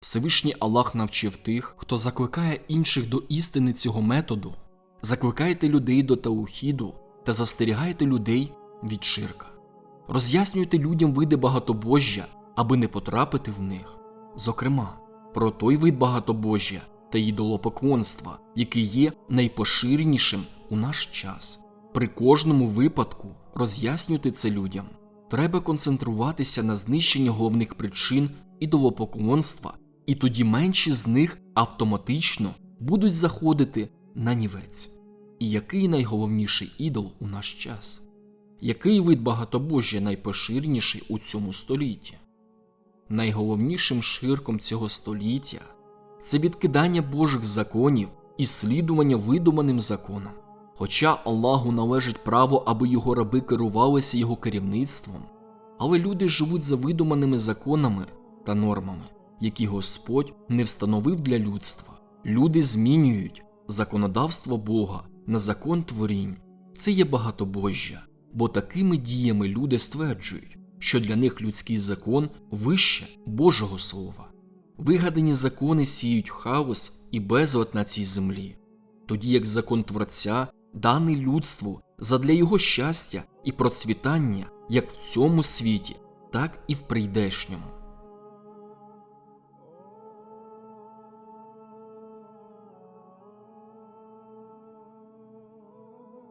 Всевишній Аллах навчив тих, хто закликає інших до істини цього методу, закликайте людей до таухіду та застерігайте людей від ширка. Роз'яснюйте людям види багатобожжя, аби не потрапити в них. Зокрема, про той вид багатобожжя та ідолопоклонства, який є найпоширенішим у наш час. При кожному випадку роз'яснюйте це людям. Треба концентруватися на знищенні головних причин ідолопоклонства, і тоді менші з них автоматично будуть заходити на нівець. І який найголовніший ідол у наш час? Який вид багатобожжя найпоширеніший у цьому столітті? Найголовнішим ширком цього століття це відкидання Божих законів і слідування видуманим законам. Хоча Аллаху належить право, аби його раби керувалися його керівництвом, але люди живуть за видуманими законами та нормами, які Господь не встановив для людства. Люди змінюють законодавство Бога на закон творінь. Це є багатобожжя, бо такими діями люди стверджують, що для них людський закон вище Божого Слова. Вигадані закони сіють хаос і безлад на цій землі, тоді як закон Творця даний людству задля його щастя і процвітання як в цьому світі, так і в прийдешньому.